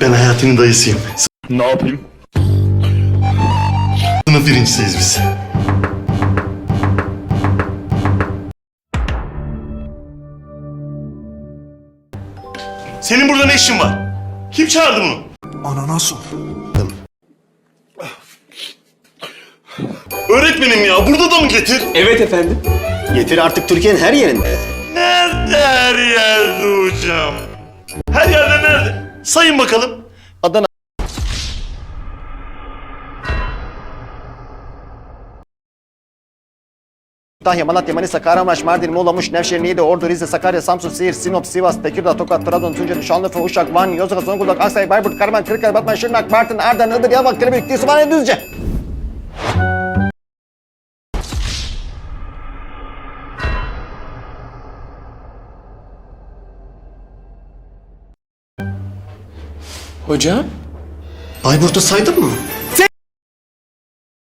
Selahattin'in dayısıyım. Ne yapayım? Sınıf birincisiyiz biz. Senin burada ne işin var? Kim çağırdı bunu? Anana sor. Öğretmenim ya burada da mı getir? Evet efendim. Getir artık Türkiye'nin her yerinde. Nerede her Sayın bakalım. Adana. Kütahya, Malatya, Manisa, Kahramanmaraş, Mardin, Muğla, Muş, Nevşehir, Niğde, Ordu, Rize, Sakarya, Samsun, Siirt, Sinop, Sivas, Tekirdağ, Tokat, Trabzon, Tunceli, Şanlıurfa, Uşak, Van, Yozgat, Zonguldak, Aksay, Bayburt, Karaman, Kırıkkale, Batman, Şırnak, Bartın, Ardahan, Iğdır, Yavak, Kelebek, Küsümhane, Düzce. Hocam? Bayburt'u saydın mı?